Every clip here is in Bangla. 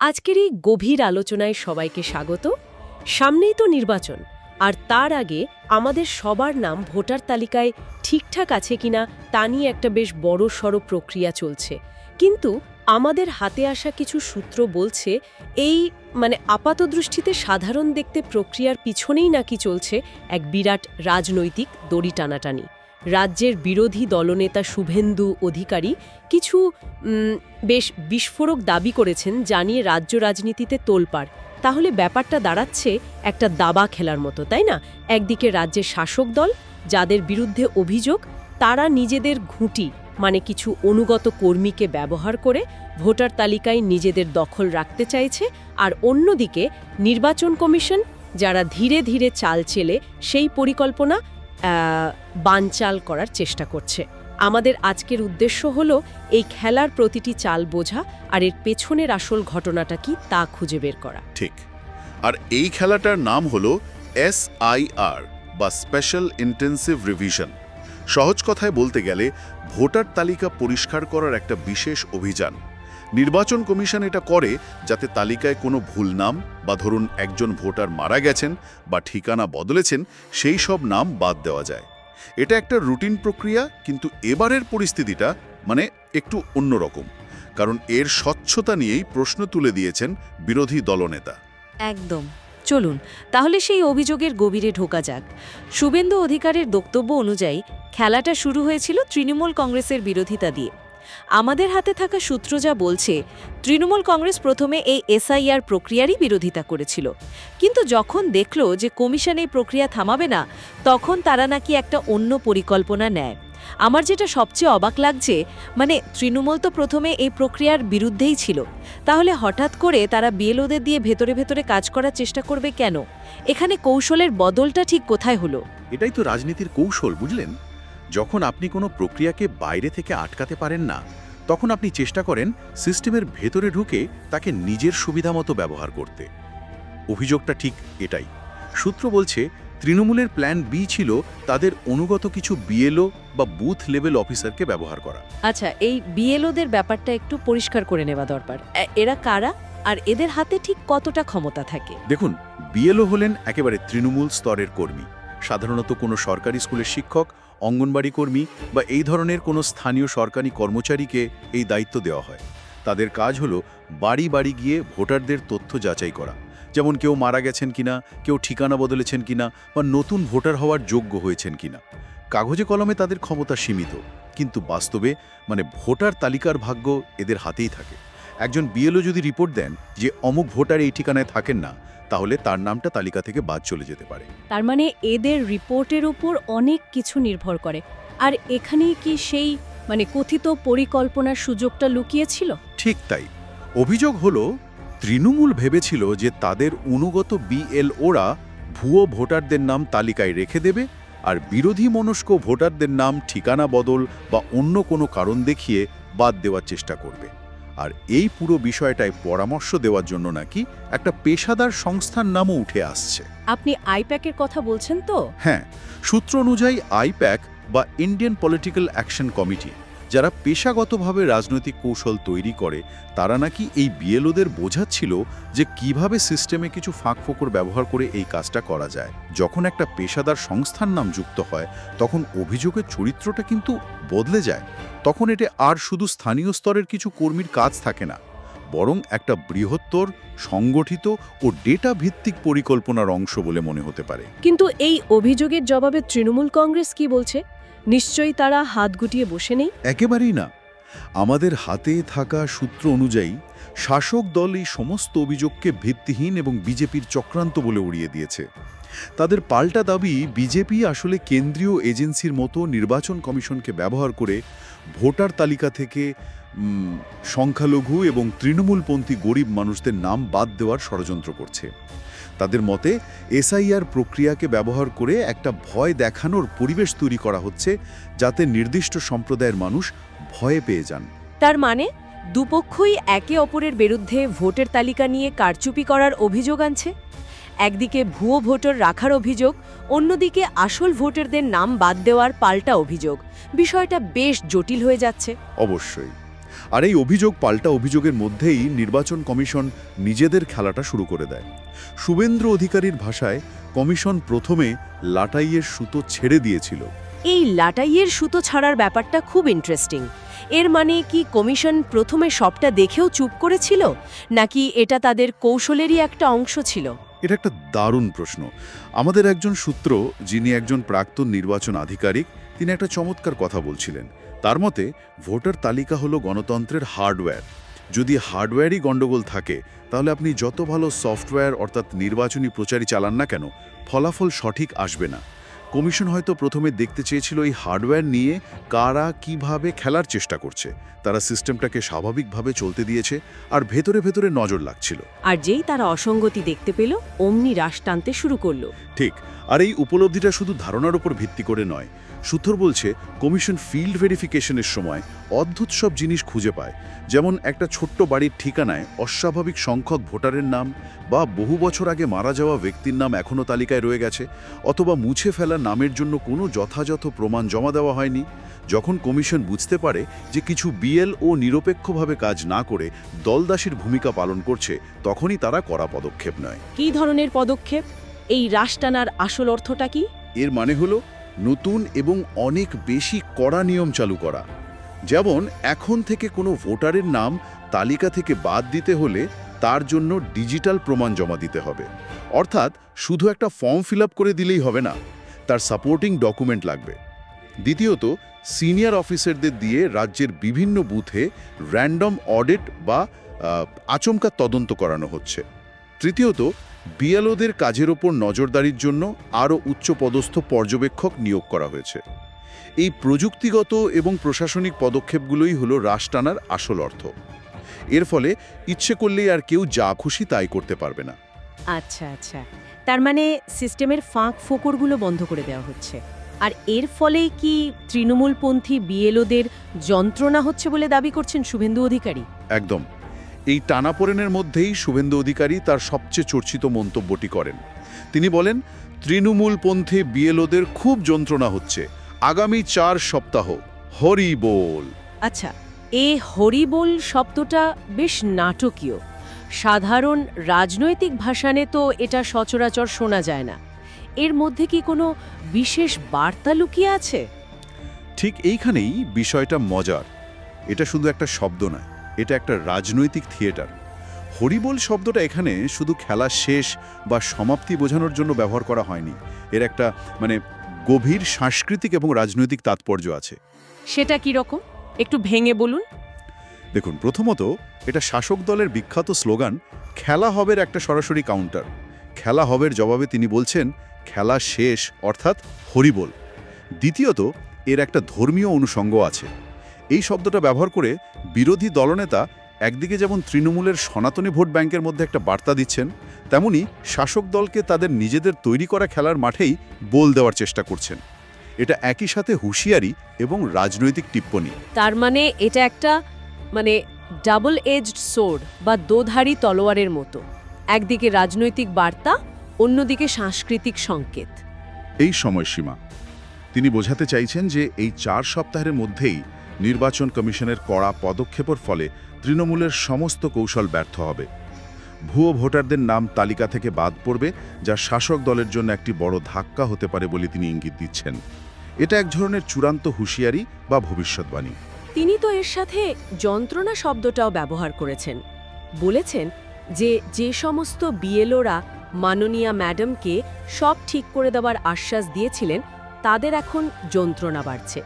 আজকের এই গভীর আলোচনায় সবাইকে স্বাগত। সামনেই তো নির্বাচন, আর তার আগে আমাদের সবার নাম ভোটার তালিকায় ঠিকঠাক আছে কিনা তা নিয়ে একটা বেশ বড় সড় প্রক্রিয়া চলছে। কিন্তু আমাদের হাতে আসা কিছু সূত্র বলছে, এই মানে আপাতদৃষ্টিতে সাধারণ দেখতে প্রক্রিয়ার পিছনেই নাকি চলছে এক বিরাট রাজনৈতিক দড়ি টানাটানি। রাজ্যের বিরোধী দলনেতা শুভেন্দু অধিকারী কিছু বেশ বিস্ফোরক দাবি করেছেন জানিয়ে রাজ্য রাজনীতিতে তোলপাড়। তাহলে ব্যাপারটা দাঁড়াচ্ছে একটা দাবা খেলার মতো, তাই না? একদিকে রাজ্যের শাসক দল, যাদের বিরুদ্ধে অভিযোগ, তারা নিজেদের ঘুঁটি মানে কিছু অনুগত কর্মীকে ব্যবহার করে ভোটার তালিকায় নিজেদের দখল রাখতে চাইছে, আর অন্যদিকে নির্বাচন কমিশন, যারা ধীরে ধীরে চাল চেলে, সেই পরিকল্পনা বানচাল করার চেষ্টা করছে। আমাদের আজকের উদ্দেশ্য হল, এই খেলার প্রতিটি চাল বোঝা আর এর পেছনের আসল ঘটনাটা কি তা খুঁজে বের করা। ঠিক। আর এই খেলাটার নাম হলো এসআইআর, বা স্পেশাল ইন্টেন্সিভ রিভিশন সহজ কথায় বলতে গেলে, ভোটার তালিকা পরিষ্কার করার একটা বিশেষ অভিযান। নির্বাচন কমিশন এটা করে যাতে তালিকায় কোনো ভুল নাম বা ধরুন একজন ভোটার মারা গেছেন বা ঠিকানা বদলেছেন, সেই সব নাম বাদ দেওয়া যায়। এটা একটা রুটিন প্রক্রিয়া, কিন্তু এবারের পরিস্থিতিটা মানে একটু অন্যরকম কারণ এর স্বচ্ছতা নিয়েই প্রশ্ন তুলে দিয়েছেন বিরোধী দলনেতা। একদম। চলুন, তাহলে সেই অভিযোগের গভীরে ঢোকা যাক। শুভেন্দু অধিকারের বক্তব্য অনুযায়ী খেলাটা শুরু হয়েছিল তৃণমূল কংগ্রেসের বিরোধিতা দিয়ে। আমাদের হাতে থাকা সূত্র যা বলছে, তৃণমূল কংগ্রেস প্রথমে এই এসআইআর প্রক্রিয়ারই বিরোধিতা করেছিল। কিন্তু যখন দেখল যে কমিশন এই প্রক্রিয়া থামাবে না, তখন তারা নাকি একটা অন্য পরিকল্পনা নেয়। আমার যেটা সবচেয়ে অবাক লাগছে মানে তৃণমূল তো প্রথমে এই প্রক্রিয়ার বিরুদ্ধেই ছিল। তাহলে হঠাৎ করে তারা বিএলওদের দিয়ে ভেতরে ভেতরে কাজ করার চেষ্টা করবে কেন? এখানে কৌশলের বদলটা ঠিক কোথায় হলো? এটাই তো রাজনীতির কৌশল, বুঝলেন? যখন আপনি কোনো প্রক্রিয়াকে বাইরে থেকে আটকাতে পারেন না তখন আপনি চেষ্টা করেন সিস্টেমের ভেতরে ঢুকে তাকে নিজের সুবিধা মতো ব্যবহার করতে। অভিযোগটা ঠিক এটাই। সূত্র বলছে তৃণমূলের প্ল্যান বি ছিল তাদের অনুগত কিছু বিএলও বা বুথ লেভেল অফিসারকে ব্যবহার করা। আচ্ছা এই বিএলওদের ব্যাপারটা একটু পরিষ্কার করে নেওয়া দরকার। এরা কারা? আর এদের হাতে ঠিক কতটা ক্ষমতা থাকে? দেখুন বিএলও হলেন একেবারে তৃণমূল স্তরের কর্মী। সাধারণত কোনো সরকারি স্কুলের শিক্ষক, অঙ্গনবাড়ি কর্মী বা এই ধরনের কোনো স্থানীয় সরকারি কর্মচারীকে এই দায়িত্ব দেওয়া হয়। তাদের কাজ হলো বাড়ি বাড়ি গিয়ে ভোটারদের তথ্য যাচাই করা। যেমন কেউ মারা গেছেন কিনা, কেউ ঠিকানা বদলেছেন কিনা বা নতুন ভোটার হওয়ার যোগ্য হয়েছেন কিনা। কাগজে কলমে তাদের ক্ষমতা সীমিত, কিন্তু বাস্তবে মানে ভোটার তালিকার ভাগ্য এদের হাতেই থাকে। একজন বিএলও যদি রিপোর্ট দেন যে অমুক ভোটার এই ঠিকানায় থাকেন না তাহলে তার নামটা তালিকা থেকে বাদ চলে যেতে পারে। তার মানে এদের রিপোর্টের উপর অনেক কিছু নির্ভর করে। আর এখানেই কি সেই মানে কথিত পরিকল্পনার সুযোগটা লুকিয়েছিল? ঠিক তাই। অভিযোগ হলো তৃণমূল ভেবেছিল যে তাদের অনুগত বিএলওরা ভুয়ো ভোটারদের নাম তালিকায় রেখে দেবে আর বিরোধী মনস্ক ভোটারদের নাম ঠিকানা বদল বা অন্য কোনো কারণ দেখিয়ে বাদ দেওয়ার চেষ্টা করবে। আর এই পুরো বিষয়টায় পরামর্শ দেওয়ার জন্য নাকি একটা পেশাদার সংস্থার নামও উঠে আসছে। আপনি আইপ্যাকের কথা বলছেন তো? হ্যাঁ সূত্র অনুযায়ী আইপ্যাক বা ইন্ডিয়ান পলিটিক্যাল অ্যাকশন কমিটি যারা পেশাগতভাবে রাজনৈতিক কৌশল তৈরি করে, তারা নাকি এই বিএলওদের বোঝাচ্ছিল যে কীভাবে সিস্টেমে কিছু ফাঁকফোকর ব্যবহার করে এই কাজটা করা যায়। যখন একটা পেশাদার সংস্থার নাম যুক্ত হয়, তখন অভিযোগের চরিত্রটা কিন্তু বদলে যায়। তখন এটা আর শুধু স্থানীয় স্তরের কিছু কর্মীর কাজ থাকে না, বরং একটা বৃহত্তর, সংগঠিত ও ডেটা ভিত্তিক পরিকল্পনার অংশ বলে মনে হতে পারে। কিন্তু এই অভিযোগের জবাবে তৃণমূল কংগ্রেস কি বলছে? নিশ্চয়ই তারা হাত গুটিয়ে বসে নেই? একেবারেই না। আমাদের হাতে থাকা সূত্র অনুযায়ী, শাসক দল এই সমস্ত অভিযোগকে ভিত্তিহীন এবং বিজেপির চক্রান্ত বলে উড়িয়ে দিয়েছে। তাদের পাল্টা দাবি, বিজেপি আসলে কেন্দ্রীয় এজেন্সির মতো নির্বাচন কমিশনকে ব্যবহার করে ভোটার তালিকা থেকে সংখ্যালঘু এবং তৃণমূলপন্থী গরিব মানুষদের নাম বাদ দেওয়ার ষড়যন্ত্র করছে। তাদের মতে এসআইআর প্রক্রিয়াকে ব্যবহার করে একটা ভয় দেখানোর পরিবেশ তৈরি করা হচ্ছে যাতে নির্দিষ্ট সম্প্রদায়ের মানুষ ভয়ে পেয়ে যান। তার মানে দুপক্ষই একে অপরের বিরুদ্ধে ভোটের তালিকা নিয়ে কারচুপি করার অভিযোগ আনছে। একদিকে ভুয়ো ভোটার রাখার অভিযোগ অন্যদিকে আসল ভোটারদের নাম বাদ দেওয়ার পাল্টা অভিযোগ। বিষয়টা বেশ জটিল হয়ে যাচ্ছে। অবশ্যই। আর এই অভিযোগ পাল্টা অভিযোগের মধ্যেই নির্বাচন কমিশন নিজেদের খেলাটা শুরু করে দেয়। শুভেন্দ্র অধিকারীর ভাষায় কমিশন প্রথমে লাটাইয়ের সুতো ছেড়ে দিয়েছিল। এই লাটাইয়ের সুতো ছাড়ার ব্যাপারটা খুব ইন্টারেস্টিং এর মানে কি কমিশন প্রথমে সবটা দেখেও চুপ করেছিল নাকি এটা তাদের কৌশলেরই একটা অংশ ছিল? এটা একটা দারুণ প্রশ্ন। আমাদের একজন সূত্র যিনি একজন প্রাক্তন নির্বাচন আধিকারিক তিনি একটা চমৎকার কথা বলছিলেন। তার মতে ভোটার তালিকা হলো গণতন্ত্রের হার্ডওয়্যার। যদি হার্ডওয়্যারই গণ্ডগোল থাকে তাহলে আপনি যত ভালো সফটওয়্যার অর্থাৎ নির্বাচনী প্রচারই চালান না কেন ফলাফল সঠিক আসবে না। কমিশন হয়তো প্রথমে দেখতে চেয়েছিল এই হার্ডওয়্যার নিয়ে কারা কীভাবে খেলার চেষ্টা করছে। তারা সিস্টেমটাকে স্বাভাবিকভাবে চলতে দিয়েছে আর ভেতরে ভেতরে নজর লাগছিল। আর যেই তারা অসঙ্গতি দেখতে পেল অমনি রাশ টানতে শুরু করল। ঠিক আর এই উপলব্ধিটা শুধু ধারণার উপর ভিত্তি করে নয় সূত্র বলছে কমিশন ফিল্ড ভেরিফিকেশনের সময় অদ্ভুত সব জিনিস খুঁজে পায় যেমন একটা ছোট্ট বাড়ির ঠিকানায় অস্বাভাবিক সংখ্যক ভোটারের নাম বা বহু বছর আগে মারা যাওয়া ব্যক্তির নাম এখনও তালিকায় রয়ে গেছে অথবা মুছে ফেলা নামের জন্য কোনো যথাযথ প্রমাণ জমা দেওয়া হয়নি যখন কমিশন বুঝতে পারে যে কিছু বিএল ও নিরপেক্ষভাবে কাজ না করে দলদাসীর ভূমিকা পালন করছে তখনই তারা কড়া পদক্ষেপ নয়। কী ধরনের পদক্ষেপ? এই রাশ টানার আসল অর্থটা কি? এর মানে হলো নতুন এবং অনেক বেশি কড়া নিয়ম চালু করা। যেমন, এখন থেকে কোনো ভোটারের নাম তালিকা থেকে বাদ দিতে হলে তার জন্য ডিজিটাল প্রমাণ জমা দিতে হবে। অর্থাৎ, শুধু একটা ফর্ম ফিল করে দিলেই হবে না, তার সাপোর্টিং ডকুমেন্ট লাগবে। দ্বিতীয়ত, সিনিয়র অফিসারদের দিয়ে রাজ্যের বিভিন্ন বুথে র্যান্ডম অডিট বা আচমকা তদন্ত করানো হচ্ছে। তৃতীয়ত বিএলওদের কাজের ওপর নজরদারির জন্য আরও উচ্চপদস্থ পর্যবেক্ষক নিয়োগ করা হয়েছে। এই প্রযুক্তিগত এবং প্রশাসনিক পদক্ষেপগুলোই হলো রাশ টানার আসল অর্থ। এর ফলে ইচ্ছে করলেই আর কেউ যা খুশি তাই করতে পারবে না। আচ্ছা আচ্ছা। তার মানে সিস্টেমের ফাঁক ফোকরগুলো বন্ধ করে দেওয়া হচ্ছে। আর এর ফলে কি তৃণমূলপন্থী বিএলওদের যন্ত্রণা হচ্ছে বলে দাবি করছেন শুভেন্দু অধিকারী? একদম। এই টানাপোড়েনের মধ্যেই শুভেন্দু অধিকারী তার সবচেয়ে চর্চিত মন্তব্যটি করেন। তিনি বলেন তৃণমূলপন্থী বিএলওদের খুব যন্ত্রণা হচ্ছে। আগামী চার সপ্তাহ হরি বল। আচ্ছা এ হরিবোল শব্দটা বেশ নাটকীয়। সাধারণ রাজনৈতিক ভাষানে তো এটা সচরাচর শোনা যায় না। এর মধ্যে কি কোনো বিশেষ বার্তা লুকিয়ে আছে? ঠিক এইখানেই বিষয়টা মজার। এটা শুধু একটা শব্দ নয়। এটা একটা রাজনৈতিক থিয়েটার। হরিবোল শব্দটা এখানে শুধু খেলা শেষ বা সমাপ্তি বোঝানোর জন্য ব্যবহার করা হয়নি। এর একটা মানে গভীর সাংস্কৃতিক এবং রাজনৈতিক তাৎপর্য আছে। সেটা কি রকম? একটু ভেঙে বলুন। দেখুন প্রথমত এটা শাসক দলের বিখ্যাত স্লোগান খেলা হবের একটা সরাসরি কাউন্টার। খেলা হবের জবাবে তিনি বলছেন খেলা শেষ অর্থাৎ হরিবোল। দ্বিতীয়ত এর একটা ধর্মীয় অনুষঙ্গ আছে। এই শব্দটা ব্যবহার করে বিরোধী দলনেতা একদিকে যেমন তৃণমূলের সনাতনী ভোট ব্যাংকের মধ্যে একটা বার্তা দিচ্ছেন তেমনি শাসক দলকে তাদের নিজেদের তৈরি করা খেলার মাঠেই বল দেওয়ার চেষ্টা করছেন। এটা একই সাথে হুঁশিয়ারি এবং রাজনৈতিক টিপ্পনী। তার মানে এটা একটা মানে ডাবল এজড সোর্ড বা দোধারী তলোয়ারের মতো। একদিকে রাজনৈতিক বার্তা অন্যদিকে সাংস্কৃতিক সংকেত। এই সময়সীমা। তিনি বোঝাতে চাইছেন যে এই চার সপ্তাহের মধ্যেই নির্বাচন কমিশনের কড়া পদক্ষেপের ফলে তৃণমূলের সমস্ত কৌশল ব্যর্থ হবে। ভুয়ো ভোটারদের নাম তালিকা থেকে বাদ পড়বে, যা শাসক দলের জন্য একটি বড় ধাক্কা হতে পারে বলে তিনি ইঙ্গিত দিচ্ছেন। এটা এক ধরনের চূড়ান্ত হুঁশিয়ারি বা ভবিষ্যৎবাণী। তিনি তো এর সাথে যন্ত্রণা শব্দটাও ব্যবহার করেছেন। বলেছেন যে যে সমস্ত বিএলওরা মাননীয়া ম্যাডামকে সব ঠিক করে দেওয়ার আশ্বাস দিয়েছিলেন, তাদের এখন যন্ত্রণা বাড়ছে।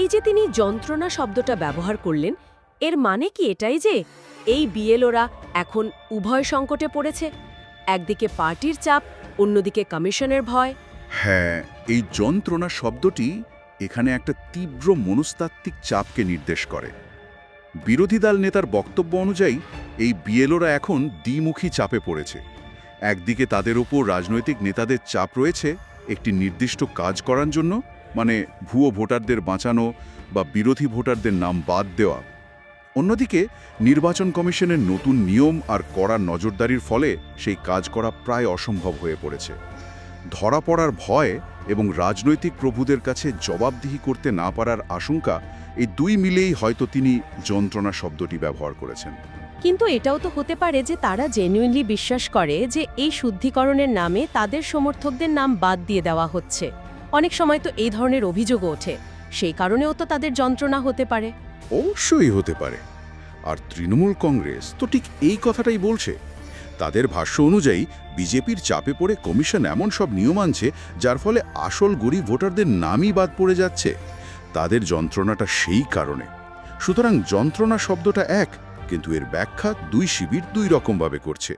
এই যে তিনি যন্ত্রণা শব্দটা ব্যবহার করলেন, এর মানে কি এটাই যে এই বিএলওরা এখন উভয় সংকটে পড়েছে? একদিকে পার্টির চাপ, অন্যদিকে কমিশনের ভয়। হ্যাঁ এই যন্ত্রণা শব্দটি এখানে একটা তীব্র মনস্তাত্ত্বিক চাপকে নির্দেশ করে। বিরোধী দল নেতার বক্তব্য অনুযায়ী, এই বিএলওরা এখন দ্বিমুখী চাপে পড়েছে। একদিকে তাদের উপর রাজনৈতিক নেতাদের চাপ রয়েছে একটি নির্দিষ্ট কাজ করার জন্য মানে ভুয়ো ভোটারদের বাঁচানো বা বিরোধী ভোটারদের নাম বাদ দেওয়া। অন্যদিকে নির্বাচন কমিশনের নতুন নিয়ম আর কড়া নজরদারির ফলে সেই কাজ করা প্রায় অসম্ভব হয়ে পড়েছে। ধরা পড়ার ভয় এবং রাজনৈতিক প্রভুদের কাছে জবাবদিহি করতে না পারার আশঙ্কা, এই দুই মিলেই হয়তো তিনি যন্ত্রণা শব্দটি ব্যবহার করেছেন। কিন্তু এটাও তো হতে পারে যে তারা জেনুইনলি বিশ্বাস করে যে এই শুদ্ধিকরণের নামে তাদের সমর্থকদের নাম বাদ দিয়ে দেওয়া হচ্ছে। অনেক সময় তো এই ধরনের অভিযোগও ওঠে। সেই কারণেও তো তাদের যন্ত্রণা হতে পারে। অবশ্যই হতে পারে। আর তৃণমূল কংগ্রেস তো ঠিক এই কথাটাই বলছে। তাদের ভাষ্য অনুযায়ী, বিজেপির চাপে পড়ে কমিশন এমন সব নিয়ম আনছে, যার ফলে আসল গরিব ভোটারদের নামই বাদ পড়ে যাচ্ছে। তাদের যন্ত্রণাটা সেই কারণে। সুতরাং যন্ত্রণা শব্দটা এক, কিন্তু এর ব্যাখ্যা দুই শিবির দুই রকমভাবে করছে।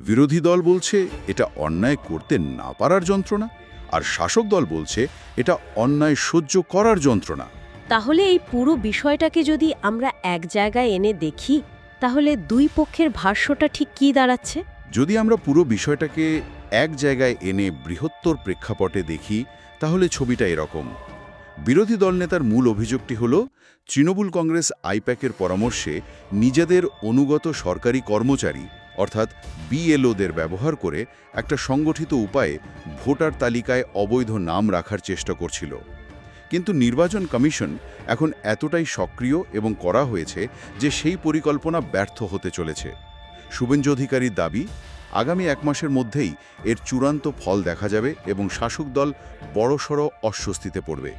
বিরোধী দল বলছে, এটা অন্যায় করতে না পারার যন্ত্রণা। আর শাসক দল বলছে এটা অন্যায় সহ্য করার যন্ত্রণা। তাহলে এই পুরো বিষয়টাকে যদি আমরা এক জায়গায় এনে দেখি তাহলে দুই পক্ষের ভাষ্যটা ঠিক কী দাঁড়াচ্ছে? যদি আমরা পুরো বিষয়টাকে এক জায়গায় এনে বৃহত্তর প্রেক্ষাপটে দেখি তাহলে ছবিটা এরকম। বিরোধী দলনেতার মূল অভিযোগটি হল তৃণমূল কংগ্রেস আইপ্যাকের পরামর্শে নিজেদের অনুগত সরকারি কর্মচারী অর্থাৎ বিএলওদের ব্যবহার করে একটা সংগঠিত উপায়ে ভোটার তালিকায় অবৈধ নাম রাখার চেষ্টা করছিল। কিন্তু নির্বাচন কমিশন এখন এতটাই সক্রিয় এবং করা হয়েছে যে সেই পরিকল্পনা ব্যর্থ হতে চলেছে। শুভেঞ্জু অধিকারীর দাবি, আগামী এক মাসের মধ্যেই এর চূড়ান্ত ফল দেখা যাবে এবং শাসক দল বড়সড় অস্বস্তিতে পড়বে।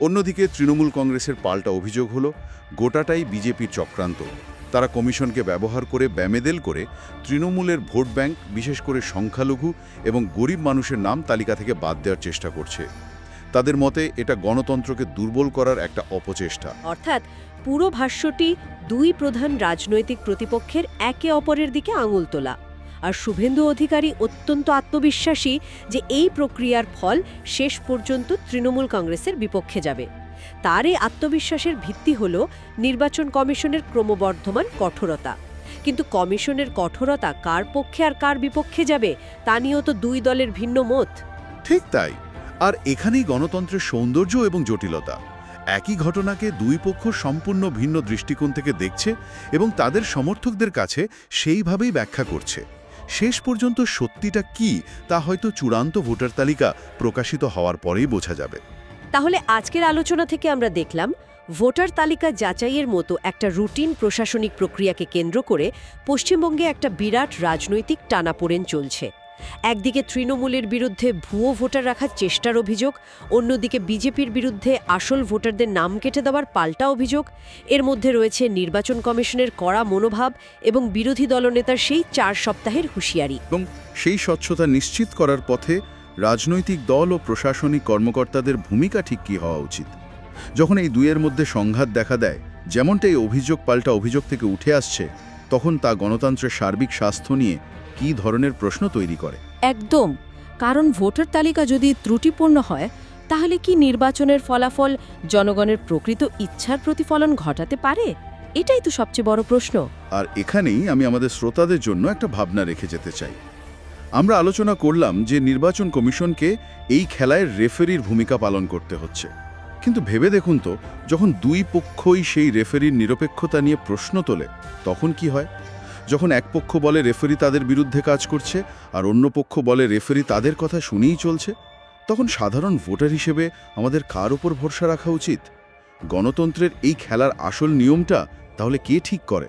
অন্যদিকে তৃণমূল কংগ্রেসের পাল্টা অভিযোগ হল, গোটাটাই বিজেপির চক্রান্ত। তারা কমিশনকে ব্যবহার করে ব্যামেদেল করে তৃণমূলের ভোট ব্যাংক, বিশেষ করে সংখ্যালঘু এবং গরিব মানুষের নাম তালিকা থেকে বাদ দেওয়ার চেষ্টা করছে। তাদের মতে এটা গণতন্ত্রকে দুর্বল করার একটা অপচেষ্টা। অর্থাৎ পুরো ভাষ্যটি দুই প্রধান রাজনৈতিক প্রতিপক্ষের একে অপরের দিকে আঙুল তোলা। আর শুভেন্দু অধিকারী অত্যন্ত আত্মবিশ্বাসী যে এই প্রক্রিয়ার ফল শেষ পর্যন্ত তৃণমূল কংগ্রেসের বিপক্ষে যাবে। তার এই আত্মবিশ্বাসের ভিত্তি হল নির্বাচন কমিশনের ক্রমবর্ধমান কঠোরতা। কিন্তু কমিশনের কঠোরতা কার পক্ষে আর কার বিপক্ষে যাবে, তা নিয়েও তো দুই দলের ভিন্ন মত। ঠিক তাই। আর এখানেই গণতন্ত্রের সৌন্দর্য এবং জটিলতা। একই ঘটনাকে দুই পক্ষ সম্পূর্ণ ভিন্ন দৃষ্টিকোণ থেকে দেখছে এবং তাদের সমর্থকদের কাছে সেইভাবেই ব্যাখ্যা করছে। শেষ পর্যন্ত সত্যিটা কি তা হয়তো চূড়ান্ত ভোটার তালিকা প্রকাশিত হওয়ার পরেই বোঝা যাবে। তাহলে আজকের আলোচনা থেকে আমরা দেখলাম, ভোটার তালিকা যাচাইয়ের মতো একটা রুটিন প্রশাসনিক প্রক্রিয়াকে কেন্দ্র করে পশ্চিমবঙ্গে একটা বিরাট রাজনৈতিক টানাপোড়েন চলছে। একদিকে তৃণমূলের বিরুদ্ধে ভুয়ো ভোটার রাখার চেষ্টার অভিযোগ, অন্যদিকে বিজেপির বিরুদ্ধে আসল ভোটারদের নাম কেটে দেওয়ার পাল্টা অভিযোগ। এর মধ্যে রয়েছে নির্বাচন কমিশনের কড়া মনোভাব এবং বিরোধী দলনেতার সেই চার সপ্তাহের হুঁশিয়ারি। এবং সেই স্বচ্ছতা নিশ্চিত করার পথে রাজনৈতিক দল ও প্রশাসনিক কর্মকর্তাদের ভূমিকা ঠিক কী হওয়া উচিত? যখন এই দুইয়ের মধ্যে সংঘাত দেখা দেয়, যেমনটা এই অভিযোগ পাল্টা অভিযোগ থেকে উঠে আসছে, তখন তা গণতন্ত্রের সার্বিক স্বাস্থ্য নিয়ে কী ধরনের প্রশ্ন তৈরি করে? একদম। কারণ ভোটার তালিকা যদি ত্রুটিপূর্ণ হয় তাহলে কি নির্বাচনের ফলাফল জনগণের প্রকৃত ইচ্ছার প্রতিফলন ঘটাতে পারে? এটাই তো সবচেয়ে বড় প্রশ্ন। আর এখানেই আমি আমাদের শ্রোতাদের জন্য একটা ভাবনা রেখে যেতে চাই। আমরা আলোচনা করলাম যে নির্বাচন কমিশনকে এই খেলায় রেফারির ভূমিকা পালন করতে হচ্ছে। কিন্তু ভেবে দেখুন তো যখন দুই পক্ষই সেই রেফারির নিরপেক্ষতা নিয়ে প্রশ্ন তোলে তখন কি হয়? যখন এক পক্ষ বলে রেফারি তাদের বিরুদ্ধে কাজ করছে আর অন্য পক্ষ বলে রেফারি তাদের কথা শুনেই চলছে, তখন সাধারণ ভোটার হিসেবে আমাদের কার ওপর ভরসা রাখা উচিত? গণতন্ত্রের এই খেলার আসল নিয়মটা তাহলে কে ঠিক করে?